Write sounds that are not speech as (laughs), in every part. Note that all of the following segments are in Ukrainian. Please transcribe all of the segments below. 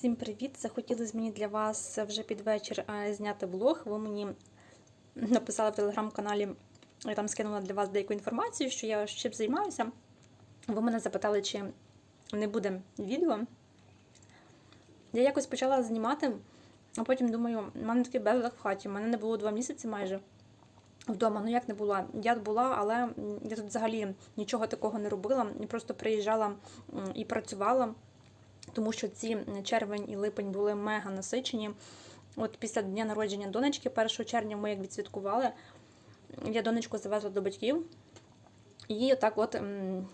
Всім привіт! Захотілося мені для вас вже під вечір е, зняти влог. Ви мені написали в телеграм-каналі, я там скинула для вас деяку інформацію, що я чим займаюся. Ви мене запитали, чи не буде відео. Я якось почала знімати, а потім думаю, в мене такий безлад в хаті. У мене не було два місяці майже вдома. Ну як не була? Я була, але я тут взагалі нічого такого не робила. Я просто приїжджала і працювала тому що ці червень і липень були мега насичені. От після дня народження донечки, 1 червня, ми як відсвяткували, я донечку завезла до батьків. І так от ем,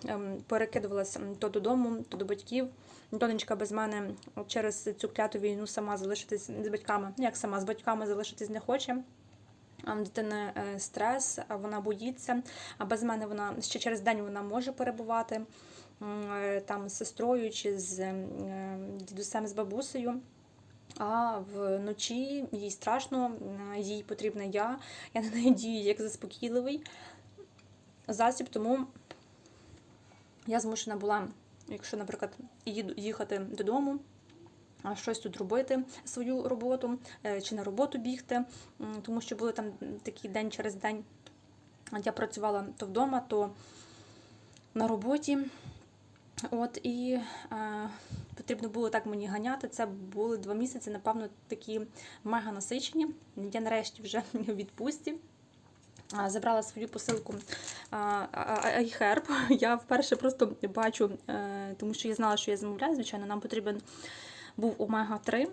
перекидувалася то додому, то до батьків. Донечка без мене через цю кляту війну сама залишитись з батьками. Ну, Як сама з батьками залишитись не хоче. А в е, стрес, вона боїться. А без мене вона ще через день вона може перебувати там з сестрою чи з е, дідусем з бабусею. А вночі їй страшно, е, їй потрібна я. Я на неї дію як заспокійливий засіб, тому я змушена була, якщо, наприклад, їхати додому, щось тут робити, свою роботу, е, чи на роботу бігти, тому що були там такий день через день. Я працювала то вдома, то на роботі. От і е, потрібно було так мені ганяти. Це були два місяці, напевно, такі мега насичені. Я нарешті вже (laughs) в відпустці. Забрала свою посилку iHerb. (laughs) Я вперше просто бачу, е, тому що я знала, що я замовляю. Звичайно, нам потрібен був омега-3.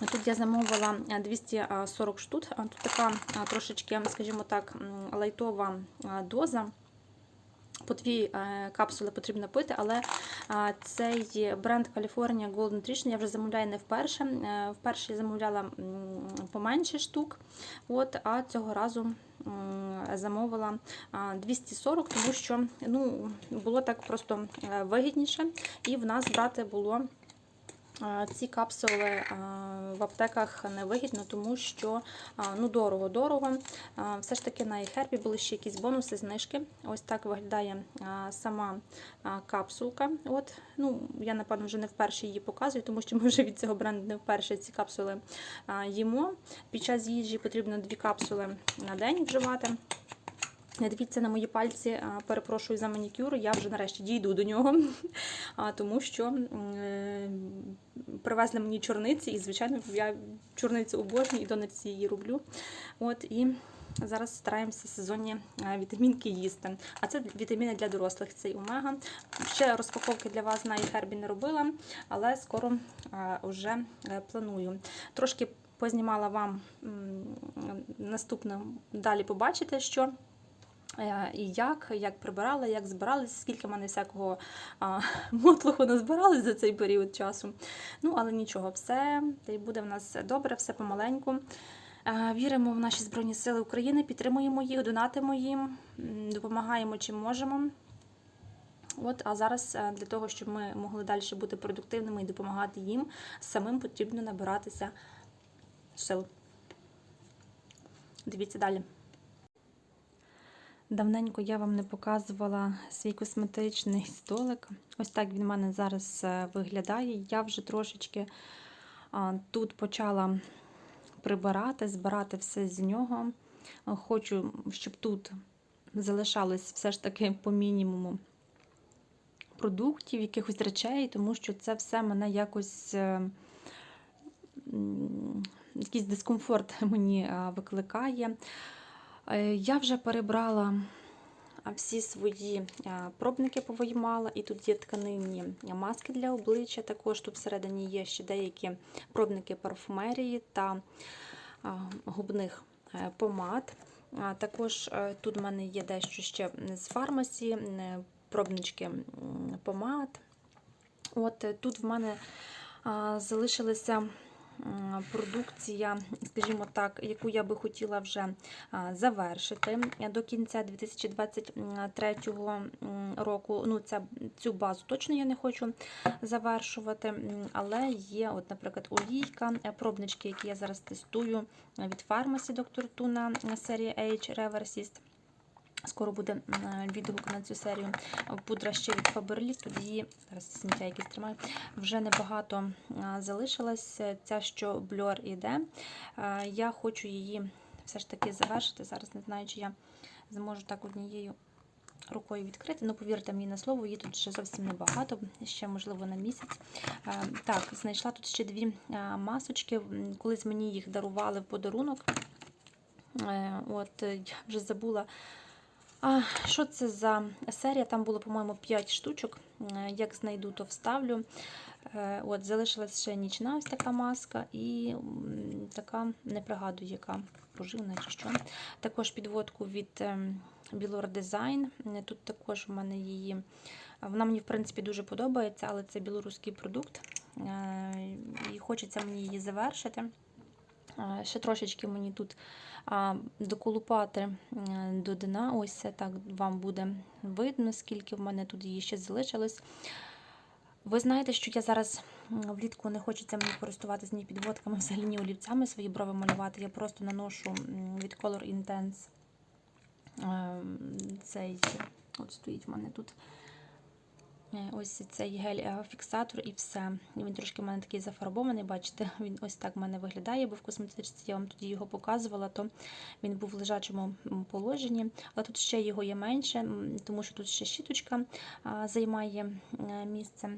Тут я замовила 240 штук. Тут така трошечки, скажімо так, лайтова доза. По дві е, капсули потрібно пити, але цей бренд California Gold Nutrition я вже замовляю не вперше. Е, Вперше я замовляла поменше штук, от, а цього разу замовила 240, тому що ну, було так просто е, вигідніше, і в нас брати було. Ці капсули в аптеках невигідно, тому що ну, дорого-дорого. Все ж таки на iHerb були ще якісь бонуси, знижки. Ось так виглядає сама капсулка. От, ну, Я, напевно, вже не вперше її показую, тому що ми вже від цього бренду не вперше ці капсули їмо. Під час їжі потрібно дві капсули на день вживати. Не дивіться на мої пальці, перепрошую за манікюр, я вже нарешті дійду до нього, (laughs) тому що е, привезли мені чорниці, і, звичайно, я чорницю обожнюю і донеці її роблю. От, і зараз стараємося сезонні вітамінки їсти. А це вітаміни для дорослих, цей омега. Ще розпаковки для вас на iHerb не робила, але скоро вже е, планую. Трошки познімала вам наступно далі побачите, що. Е, І як, як прибирала, як збиралися, скільки в мене всякого а, (laughs) мотлуху назбиралось за цей період часу. Ну, але нічого, все та й буде в нас добре, все помаленьку. Е, Віримо в наші Збройні Сили України, підтримуємо їх, донатимо їм, допомагаємо чим можемо. От, а зараз е, для того, щоб ми могли далі бути продуктивними і допомагати їм, самим потрібно набиратися сил. Дивіться далі. Давненько я вам не показувала свій косметичний столик. Ось так він в мене зараз е, виглядає. Я вже трошечки тут почала прибирати, збирати все з нього. Хочу, щоб тут залишалось все ж таки по мінімуму продуктів, якихось речей, тому що це все мене якось. е, Якийсь дискомфорт (laughs) мені викликає. Е, Я вже перебрала всі свої пробники повиймала, і тут є тканинні маски для обличчя. Також тут всередині є ще деякі пробники парфумерії та губних е, помад. Також е, тут в мене є дещо ще з фармасі, пробнички помад. От тут в мене залишилися продукція, скажімо так, яку я би хотіла вже завершити до кінця 2023 року. Ну, ця, цю базу точно я не хочу завершувати, але є, от, наприклад, олійка, е, пробнички, які я зараз тестую від фармасі доктор Туна серії H Reversist. Скоро буде м, відгук на цю серію. Пудра ще від Faberlic, тут її зараз сміття якісь тримаю. Вже небагато а, залишилось. Ця, що Blur іде. Я хочу її все ж таки завершити. Зараз не знаю, чи я зможу так однією рукою відкрити. Ну, повірте мені на слово, її тут ще зовсім небагато, ще, можливо, на місяць. Так, знайшла тут ще дві масочки. Колись мені їх дарували в подарунок. Е, От, е, я вже забула. А, що це за серія? Там було, по-моєму, 5 штучок. Е, Як знайду, то вставлю. Е, От, залишилась ще нічна ось така маска і така, не пригадую, яка поживна чи що. Також підводку від Білор. Е, Тут також в мене її. Вона мені, в принципі, дуже подобається, але це білоруський продукт. І хочеться мені її завершити. Ще трошечки мені тут доколупати е, до дна. Ось це так вам буде видно, скільки в мене тут її ще залишилось. Ви знаєте, що я зараз влітку не хочеться мені користуватися ні підводками, (laughs) взагалі ні олівцями свої брови малювати. Я просто наношу від Color Intense е, цей, от стоїть в мене тут. Е, Ось цей гель-фіксатор і все. Він трошки в мене такий зафарбований, бачите, (laughs) він ось так в мене виглядає, бо в косметичці я вам тоді його показувала, то він був в лежачому положенні. Але тут ще його є менше, тому що тут ще щіточка займає е, місце.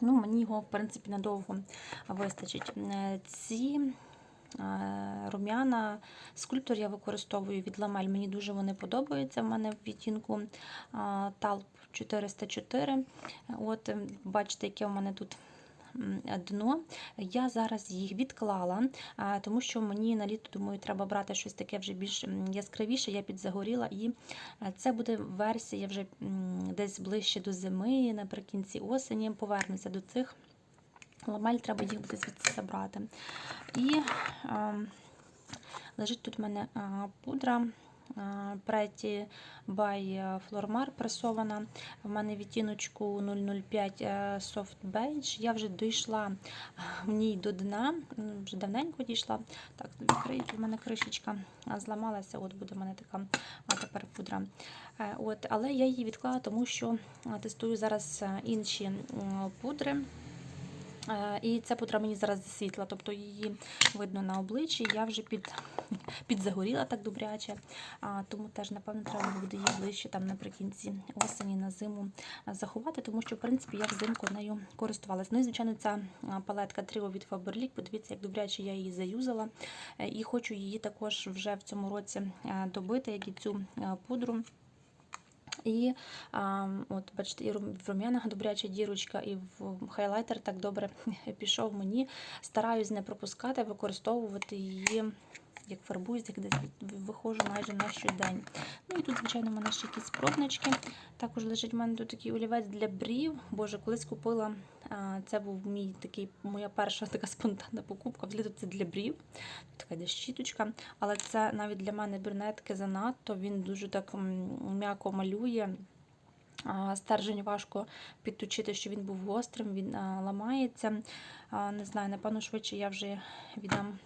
Ну, мені його, в принципі, надовго вистачить. Е, Ці е, рум'яна скульптор я використовую від ламель. Мені дуже вони подобаються. В мене в відтінку а, Талп 404. От, ем, бачите, яке в мене тут дно. Я зараз їх відклала, тому що мені на літо, думаю, треба брати щось таке вже більш яскравіше. Я підзагоріла, і е, це буде версія вже десь ближче до зими, наприкінці осені. Повернуся до цих. Ламель треба їх буде звідси забрати. І а, лежить тут в мене а, пудра. Преті by Flormar пресована. В мене відтіночку 005 е, Soft Beige. Я вже дійшла (laughs) в ній до дна, вже давненько дійшла. Так, відкрию, в мене кришечка зламалася, от буде в мене така а тепер пудра. Е, От, але я її відклала, тому що тестую зараз е, інші пудри. Е, І ця пудра мені зараз засвітла, тобто її видно на обличчі. Я вже під, підзагоріла так добряче, тому теж, напевно, треба буде її ближче там наприкінці осені на зиму заховати, тому що, в принципі, я взимку нею користувалась. Ну і, звичайно, ця палетка Trio від Faberlic, подивіться, як добряче я її заюзала. Е, І хочу її також вже в цьому році е, добити, як і цю пудру. І от, бачите, і в рум'янах добряча дірочка, і в хайлайтер так добре (laughs) пішов мені. Стараюсь не пропускати, використовувати її, як фарбуюсь, як десь виходжу майже на щодень. Ну і тут, звичайно, в мене ще якісь пробнички. Також лежить в мене тут такий олівець для брів. Боже, колись купила. Це був мій такий, моя перша така спонтанна покупка. Взагалі це для брів. Така десь щіточка. Але це навіть для мене брюнетки занадто. Він дуже так м'яко малює. Стержень важко підточити, що він був гострим, він ламається. Не знаю, напевно, швидше я вже віддам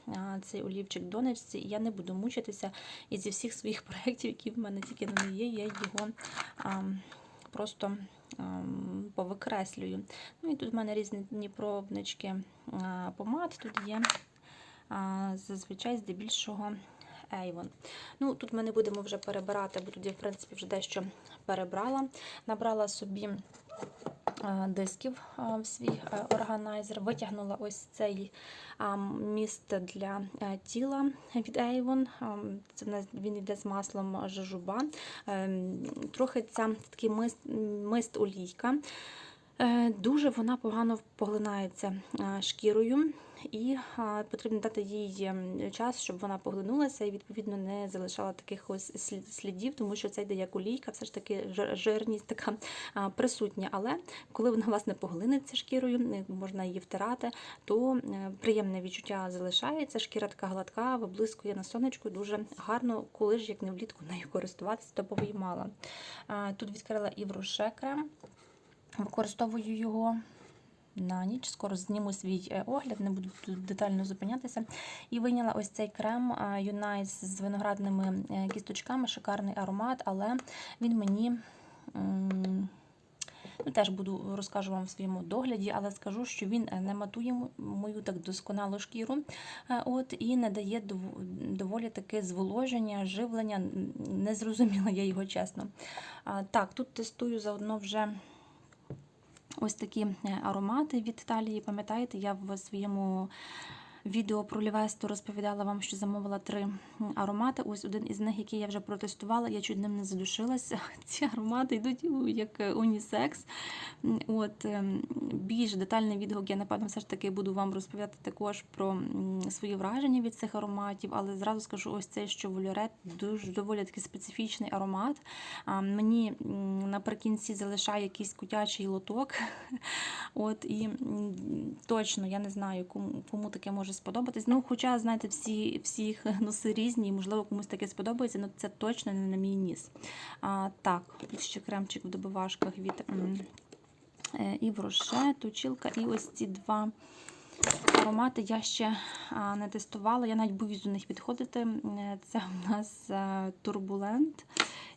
цей олівчик донечці, і я не буду мучитися. І зі всіх своїх (laughs) проєктів, які в мене тільки не є, я його просто повикреслюю. Ну і тут в мене різні пробнички помад тут є. Зазвичай здебільшого Avon. Ну, тут ми не будемо вже перебирати, бо тут я, в принципі, вже дещо перебрала. Набрала собі е, дисків е, в свій е, органайзер, витягнула ось цей міст для тіла від Avon. Це він йде з маслом жожуба. Ем, Трохи ця такий мист, мист олійка. Дуже вона погано поглинається шкірою, і потрібно дати їй ем, час, щоб вона поглинулася і відповідно не залишала таких ось слід- слідів, тому що це йде як олійка, все ж таки жирність така присутня. Але коли вона власне поглинеться шкірою, можна її втирати, то е, приємне відчуття залишається. Шкіра така гладка, виблискує на сонечку, дуже гарно, коли ж як не влітку нею користуватися, то повиймала. Тут відкрила і крем. Використовую його на ніч. Скоро зніму свій е, огляд, не буду тут детально зупинятися. І вийняла ось цей крем Юнайс з виноградними е, кісточками, шикарний аромат, але він мені. Ну, теж буду розкажу вам в своєму догляді, але скажу, що він е, не матує мою так досконалу шкіру, от і не дає доволі таке зволоження, живлення. Не зрозуміла я його чесно. Так, тут тестую заодно вже. Ось такі е, аромати від талії. Пам'ятаєте, я в своєму відео про Лівесту розповідала вам, що замовила три аромати. Ось один із них, який я вже протестувала, я чуть ним не задушилася. (laughs) Ці аромати йдуть як е, унісекс. От ем, більш детальний відгук я напевно все ж таки буду вам розповідати також про свої враження від цих ароматів, але зразу скажу ось цей, що Вольорет дуже доволі такий специфічний аромат. Мені наприкінці залишає якийсь котячий лоток. (laughs) От і точно я не знаю, кому, кому таке може сподобатись. Ну, хоча, знаєте, всі, всіх (laughs) носи різні, і, можливо, комусь таке сподобається, але це точно не на мій ніс. А, так, ще кремчик в добивашках від е, Роше, Тучілка, і ось ці два. Аромати я ще не тестувала, я навіть боюсь до них підходити. Е, Це в нас е, Turbulent.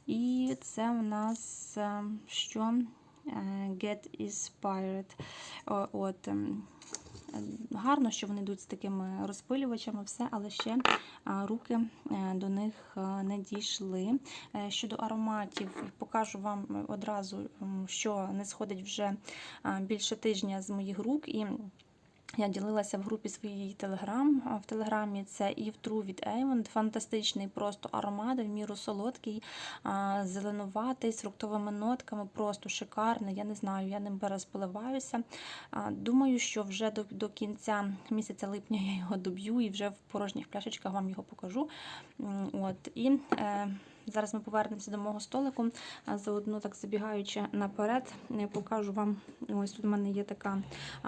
І це в нас що? Get Inspired. От, гарно, що вони йдуть з такими розпилювачами, все, але ще руки е, до них е, не дійшли. Е, Щодо ароматів, покажу вам одразу, що не сходить вже більше тижня з моїх рук. І я ділилася в групі своїй Телеграм. В Телеграмі це і в True від Avon. Фантастичний просто аромат, в міру солодкий, зеленуватий, з фруктовими нотками, просто шикарний. Я не знаю, я ним зараз Думаю, що вже до, до кінця місяця липня я його доб'ю і вже в порожніх пляшечках вам його покажу. От. І е, зараз ми повернемося до мого столику. Заодно так забігаючи наперед, покажу вам. Ось тут у мене є така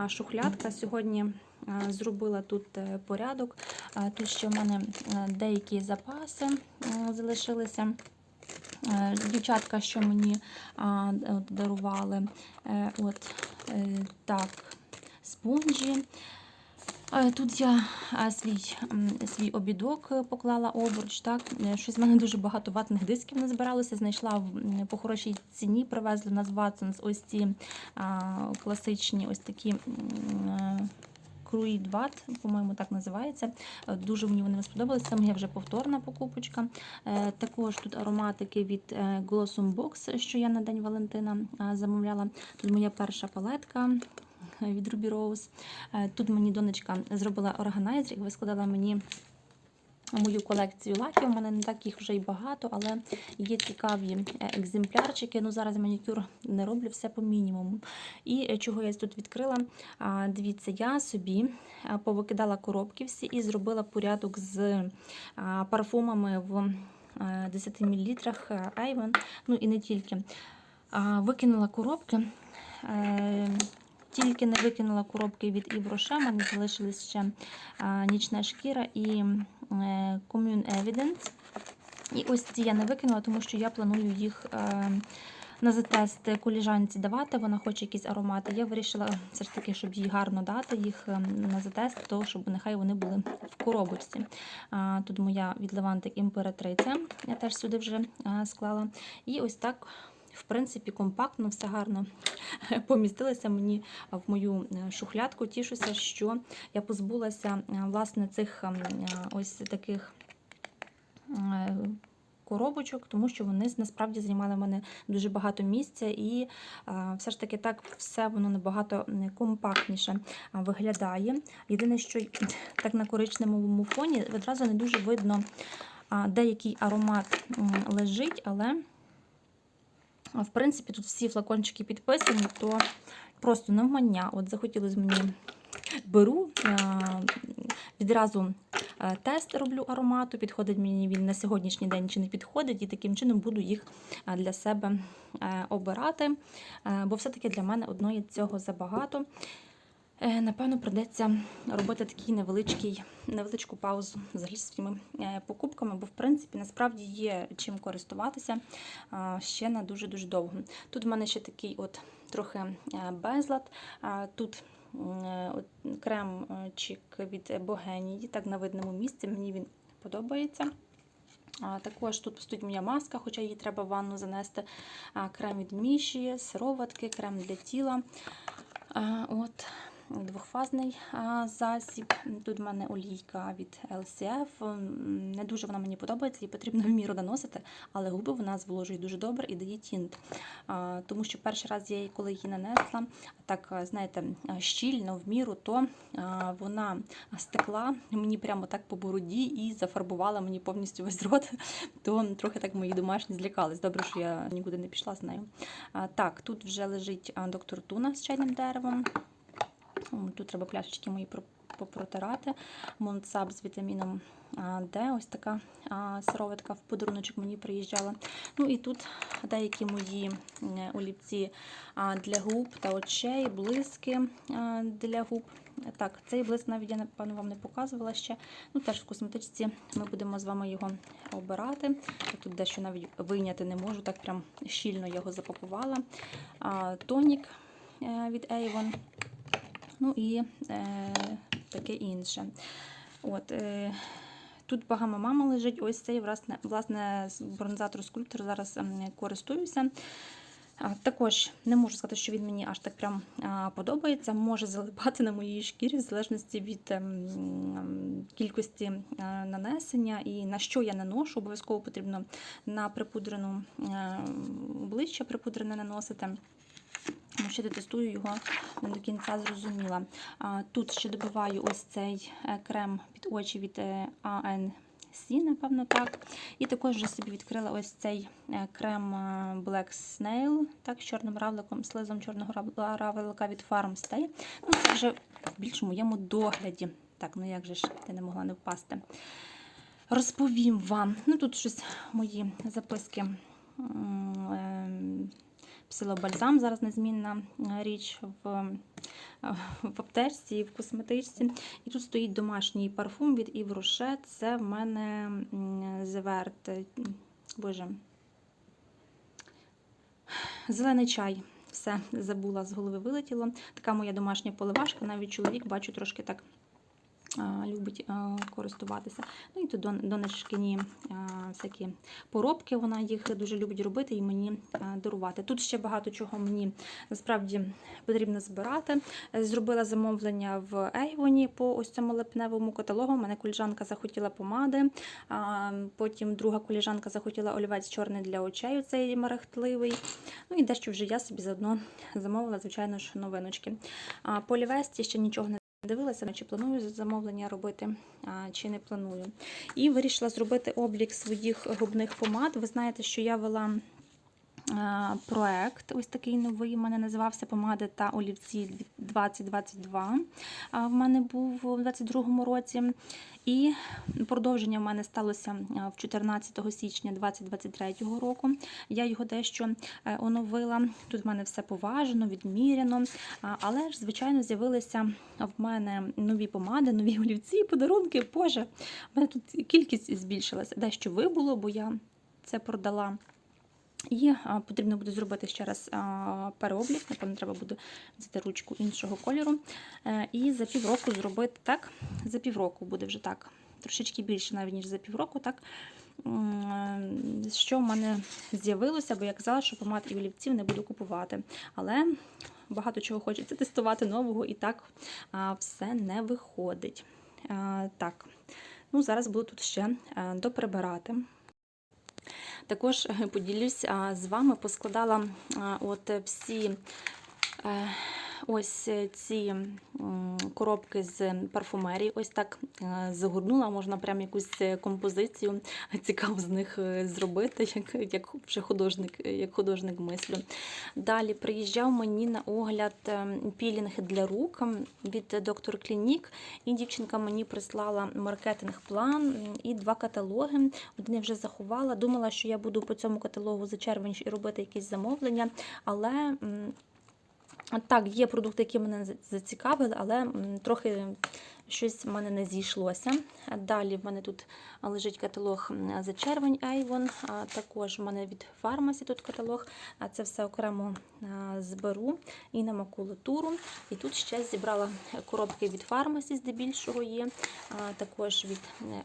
шухлядка. Сьогодні зробила тут е, порядок. Тут ще в мене деякі запаси залишилися. Е, Дівчатка, що мені дарували. Е, От так, спонжі. Е, Тут я свій, свій обідок е, поклала обруч. Так? Е, Щось в мене дуже багато ватних дисків не збиралося. Знайшла по хорошій ціні, привезли на Watsons ось ці а, класичні ось такі. м, е, Круїд Ват, по-моєму, так називається. Е, Дуже мені вони сподобалися. Це моя вже повторна покупочка. Е, Також тут ароматики від е, Glossum Box, що я на День Валентина е, замовляла. Тут моя перша палетка е, (laughs) від Ruby Rose. Е, Тут мені донечка зробила органайзер, і вискладала мені мою колекцію лаків. У мене не так їх вже й багато, але є цікаві е, екземплярчики. Ну, зараз манікюр не роблю все по мінімуму. І е, чого я тут відкрила? Дивіться, я собі повикидала коробки всі і зробила порядок з парфумами в е, 10 мл Avon, ну і не тільки. Викинула коробки. Е, Тільки не викинула коробки від Rocher, в мене залишились ще нічна шкіра і е, Commune Evidence. І ось ці я не викинула, тому що я планую їх е, на затест коліжанці давати. Вона хоче якісь аромати. Я вирішила все ж таки, щоб їй гарно дати їх е, на затест, то щоб нехай вони були в коробочці. Тут моя від Левантик імператриця. Я теж сюди вже е, склала. І ось так. В принципі, компактно, все гарно (laughs) помістилося мені в мою е, шухлядку. Тішуся, що я позбулася е, власне цих ем, е, ось таких коробочок, тому що вони насправді займали в мене дуже багато місця, і все ж таки так все воно набагато компактніше виглядає. Єдине, що (laughs) так на коричневому фоні відразу не дуже видно, а, де який аромат лежить, але в принципі тут всі флакончики підписані, то просто навмання. От захотілося мені беру. е, Відразу е, тест роблю аромату, підходить мені він на сьогоднішній день чи не підходить, і таким чином буду їх е, для себе обирати, бо все-таки для мене одної цього забагато. Е, Напевно, придеться робити такий невеличкий, невеличку паузу взагалі зі своїми е, покупками, бо в принципі насправді є чим користуватися ще на дуже-дуже довго. Тут в мене ще такий от трохи е, безлад. Тут кремчик від Богенії, так на видному місці. Мені він подобається. Також тут стоїть моя маска, хоча її треба в ванну занести. Крем від Міші, сироватки, крем для тіла. От, Двохфазний засіб. Тут в мене олійка від LCF. Не дуже вона мені подобається, її потрібно в міру наносити, але губи вона зволожує дуже добре і дає тінт. Тому що перший раз я її, коли її нанесла, так, знаєте, щільно в міру, то вона стекла мені прямо так по бороді і зафарбувала мені повністю весь рот. (laughs) То трохи так мої домашні злякались. Добре, що я нікуди не пішла з нею. Так, тут вже лежить доктор Туна з чайним деревом. Тут треба пляшечки мої попротирати. Монсап з вітаміном Д. Ось така сироватка в подаруночок мені приїжджала. Ну і тут деякі мої олівці для губ та очей, блиски для губ. Так, цей блиск навіть я напевно вам не показувала ще. Ну, теж в косметичці ми будемо з вами його обирати. Тут дещо навіть вийняти не можу, так прям щільно його запакувала. Тонік е, від Avon. Ну і е, таке інше. От, е, тут багама мама лежить. Ось цей власне, власне бронзатор скульптор зараз користуюся. Також не можу сказати, що він мені аж так прям подобається. Може залипати на моїй шкірі в залежності від ем, кількості е, нанесення і на що я наношу. Обов'язково потрібно на припудрену е, обличчя припудрене наносити. Ну, Ще дотестую його не до кінця зрозуміла. Тут ще добиваю ось цей е, крем під очі від е, ANC, напевно, так. І також вже собі відкрила ось цей е, крем Black Snail, так, з чорним равликом, слизом чорного равлика від Farmstay. Ну, це вже в більш моєму догляді. Так, ну як же ж ти не могла не впасти. Розповім вам. Ну, тут щось мої записки. Псилобальзам зараз незмінна е, річ в, е, в аптечці і в косметичці. І тут стоїть домашній парфум від Yves Rocher. Це в мене м, Зеверт. е, Боже. Зелений чай. Все, забула, з голови вилетіло. Така моя домашня поливашка. Навіть чоловік, бачу, трошки так любить користуватися. Ну і тут дон- донечкині всякі поробки, вона їх дуже любить робити і мені дарувати. Тут ще багато чого мені насправді потрібно збирати. Е, Зробила замовлення в Ейвоні по ось цьому липневому каталогу. У мене коліжанка захотіла помади, потім друга коліжанка захотіла олівець чорний для очей, цей мерехтливий. Ну і дещо вже я собі заодно замовила, звичайно ж, новиночки. По Лівесті ще нічого не Дивилася, чи планую замовлення робити, чи не планую. І вирішила зробити облік своїх губних помад. Ви знаєте, що я вела проект, ось такий новий. У мене називався Помади та олівці 2022. А, В мене був у 2022 році. І продовження в мене сталося в 14 січня 2023 року. Я його дещо е, оновила. Тут в мене все поважно, відміряно. Але ж, звичайно, з'явилися в мене нові помади, нові олівці, подарунки. Боже, в мене тут кількість збільшилася. Дещо вибуло, бо я це продала. І потрібно буде зробити ще раз переоблік, напевно, треба буде взяти ручку іншого кольору. Е, і за півроку зробити так. За півроку буде вже так, трошечки більше навіть, ніж за півроку, так. Що в мене з'явилося, бо я казала, що помад і олівців не буду купувати. Але багато чого хочеться тестувати нового, і так все не виходить. Так, ну зараз буду тут ще е, доприбирати. Також е, поділюсь з вами, поскладала от всі е, ось е, ці коробки з парфумерії. Ось так е, загорнула, можна прям якусь е, композицію (laughs) цікаво з них зробити, як, як вже художник, як художник мислю. Далі приїжджав мені на огляд пілінг для рук від доктор Клінік, і дівчинка мені прислала маркетинг-план і два каталоги. Один я вже заховала. Думала, що я буду по цьому каталогу за червень і робити якісь замовлення, але. Так, є продукти, які мене зацікавили, але трохи щось в мене не зійшлося. Далі в мене тут лежить каталог за червень Avon, також в мене від фармасі тут каталог. А це все окремо зберу і на макулатуру. І тут ще зібрала коробки від фармасі, здебільшого є. А, також від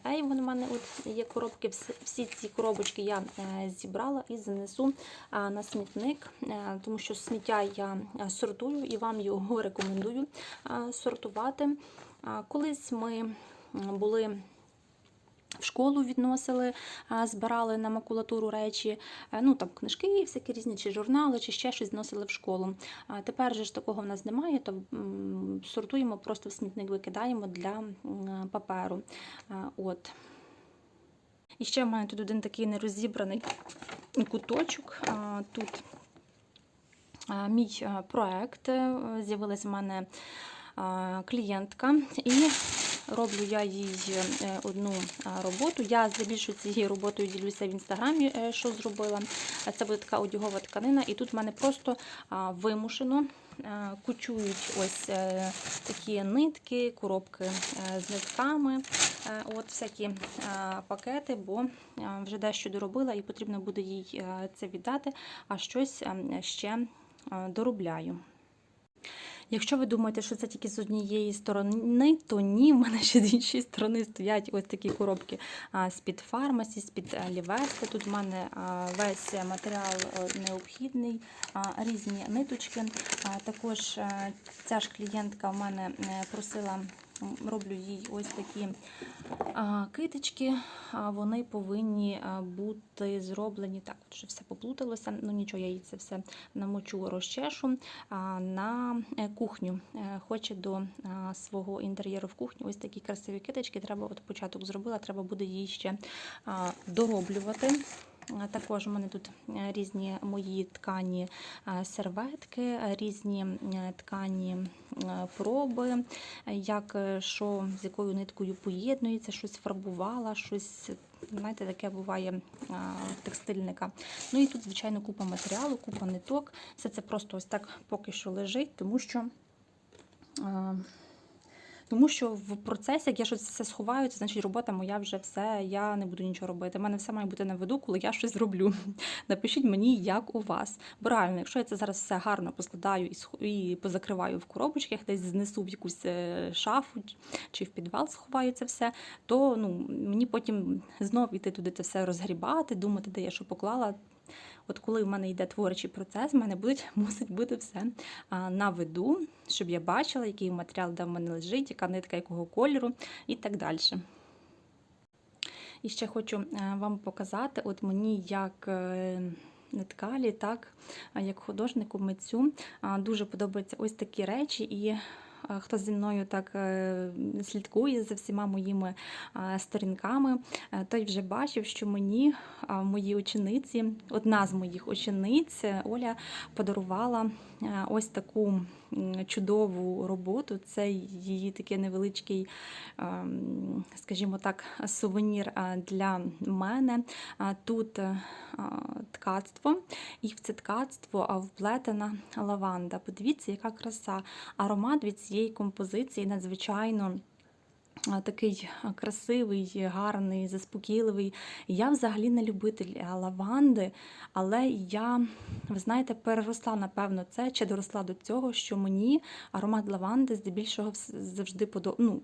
Avon у мене от є коробки. Всі- Всі ці коробочки я е, зібрала і занесу на смітник, е, тому що сміття я е, сортую і вам його рекомендую сортувати. Колись ми були. В школу відносили, збирали на макулатуру речі, е, ну там книжки, всякі різні, чи журнали, чи ще щось зносили в школу. Тепер же ж такого в нас немає, то сортуємо, просто в смітник викидаємо для паперу. От. І ще в мене тут один такий нерозібраний куточок. Тут мій а, проект. е, в мене клієнтка, і роблю я їй е, одну роботу. Я здебільшого цією роботою ділюся в інстаграмі, е, що зробила. Це буде така одягова тканина, і тут в мене просто вимушено. Кучують ось е, такі нитки, коробки з нитками, от всякі пакети, бо вже дещо доробила і потрібно буде їй це віддати, а щось е, ще доробляю. Якщо ви думаєте, що це тільки з однієї сторони, то ні, в мене ще з іншої сторони стоять ось такі коробки з-під фармасі, з-під а, лівести. Тут в мене весь матеріал е, необхідний, різні ниточки. Також е, ця ж клієнтка в мене е, просила. Роблю їй ось такі китички. Вони повинні бути зроблені так, от що все поплуталося. Ну нічого, я їй це все намочу, розчешу на е, кухню. Е, Хоче до свого інтер'єру в кухню. Ось такі красиві китички. Треба, от початок зробила, треба буде її ще дороблювати. Також у мене тут е, різні мої ткані е, серветки, різні е, ткані проби, як що з якою ниткою поєднується, щось фарбувала, щось. Знаєте, таке буває а, текстильника. Ну і тут, звичайно, купа матеріалу, купа ниток. Все це просто ось так поки що лежить, тому що. Тому що в процесі, як я щось все сховаю, це значить робота моя вже все, я не буду нічого робити. У мене все має бути на виду, коли я щось зроблю. (laughs) Напишіть мені, як у вас. Бо реально, якщо я це зараз все гарно поскладаю і позакриваю в коробочках, десь знесу в якусь е, шафу чи в підвал сховаю це все, то ну, мені потім знов іти туди це все розгрібати, думати, де я що поклала. От коли в мене йде творчий процес, в мене буде, (laughs) мусить бути все на виду, щоб я бачила, який матеріал де в мене лежить, яка нитка якого кольору і так далі. І ще хочу е, вам показати, от мені як е, неткалі, так, як художнику, митцю, дуже подобаються ось такі речі. І хто зі мною так е, слідкує за всіма моїми е, сторінками, е, той вже бачив, що мені мої учениці, одна з моїх учениць, е, Оля, подарувала е, ось таку чудову роботу. Це її такий невеличкий, ем, скажімо так, сувенір для мене. Тут е, ткацтво, і в це ткацтво вплетена лаванда. Подивіться, яка краса. Аромат від цієї композиції надзвичайно. Такий красивий, гарний, заспокійливий. Я взагалі не любитель лаванди, але я, ви знаєте, переросла, напевно, це чи доросла до цього, що мені аромат лаванди здебільшого завжди подо... ну,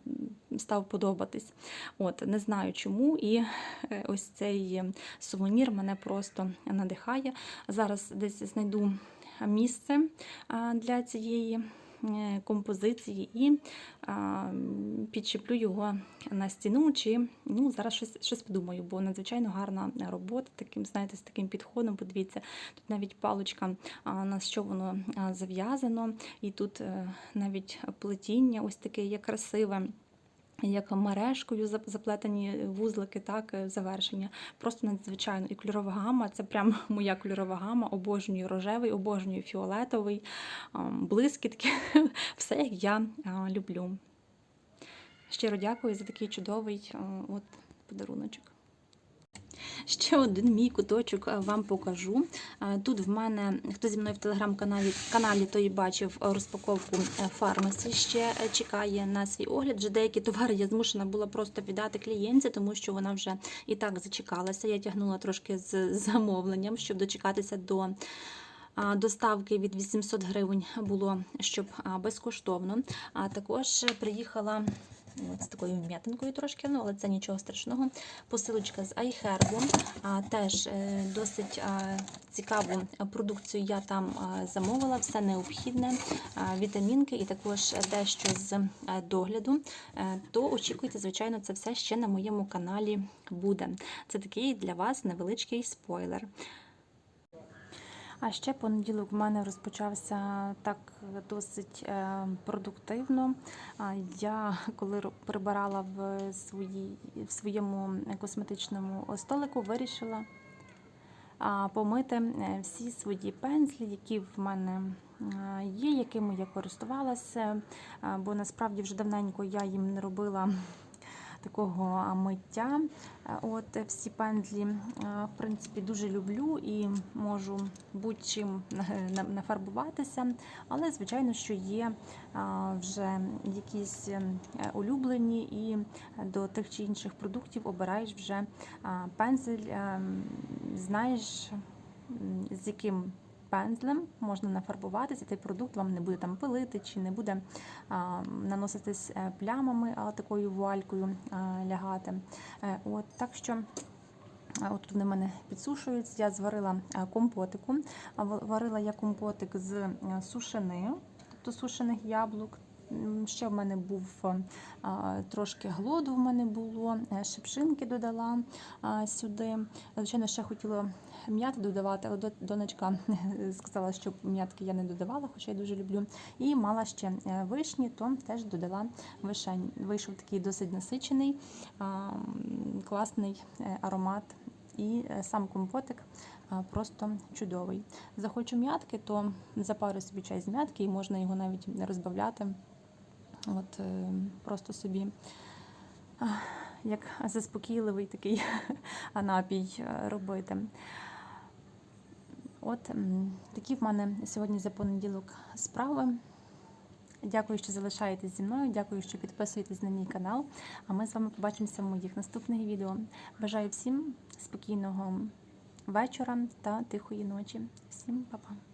став подобатись. От, не знаю чому. І е, ось цей е, сувенір мене просто надихає. Зараз десь знайду місце для цієї е, композиції і підчіплю його на стіну, чи ну, зараз щось, щось подумаю, бо надзвичайно гарна робота, таким, знаєте, з таким підходом. Подивіться, тут навіть паличка, на що воно зав'язано, і тут е, навіть плетіння ось таке є красиве. Як мережкою зап- заплетені вузлики, так, е, завершення. Просто надзвичайно. І кольорова гама це прям (laughs) моя кольорова гама. Обожнюю рожевий, обожнюю фіолетовий, блискітки. (laughs) Все як я люблю. Щиро дякую за такий чудовий от, подаруночок. Ще один мій куточок е, вам покажу. Е, Тут в мене, хто зі мною в телеграм-каналі, каналі, той бачив розпаковку е, фармасі, ще чекає на свій огляд. Вже деякі товари я змушена була просто віддати клієнтці, тому що вона вже і так зачекалася. Я тягнула трошки з замовленням, щоб дочекатися до. Доставки від 800 гривень було щоб безкоштовно. А також приїхала з такою вм'ятинкою трошки, ну але це нічого страшного. Посилочка з iHerb. Теж е, досить цікаву продукцію я там замовила, все необхідне, вітамінки і також дещо з е, догляду. Е, То очікуйте, звичайно, це все ще на моєму каналі буде. Це такий для вас невеличкий спойлер. А ще понеділок в мене розпочався так досить е, продуктивно. Я коли прибирала в, свої, в своєму косметичному столику, вирішила помити е, всі свої пензлі, які в мене е, є, якими я користувалася, бо насправді вже давненько я їм не робила такого миття. Е, От е, всі пензлі, е, в принципі, дуже люблю і можу будь-чим на- на- нафарбуватися. Але, звичайно, що є вже якісь улюблені, і до тих чи інших продуктів обираєш вже пензель, е, знаєш, з яким пензлем можна нафарбуватися, цей продукт вам не буде там пилити чи не буде а, наноситись е, плямами, а такою вуалькою а, лягати. Е, От, так що От вони в мене підсушуються. Я зварила е, компотику. Варила я компотик з сушени, тобто сушених яблук. Ще в мене був е, трошки глоду в мене було, е, шипшинки додала сюди. Звичайно, ще хотіла м'яти додавати, але донечка (laughs) сказала, що м'ятки я не додавала, хоча я дуже люблю. І мала ще е, вишні, то теж додала вишень. Вийшов такий досить насичений, класний аромат. І сам компотик просто чудовий. Захочу м'ятки, то запарю собі чай з м'ятки і можна його навіть не розбавляти. От е, просто собі як заспокійливий такий (laughs) напій е, робити. От такі в мене сьогодні за понеділок справи. Дякую, що залишаєтесь зі мною. Дякую, що підписуєтесь на мій канал. А ми з вами побачимося в моїх наступних відео. Бажаю всім спокійного вечора та тихої ночі. Всім па-па!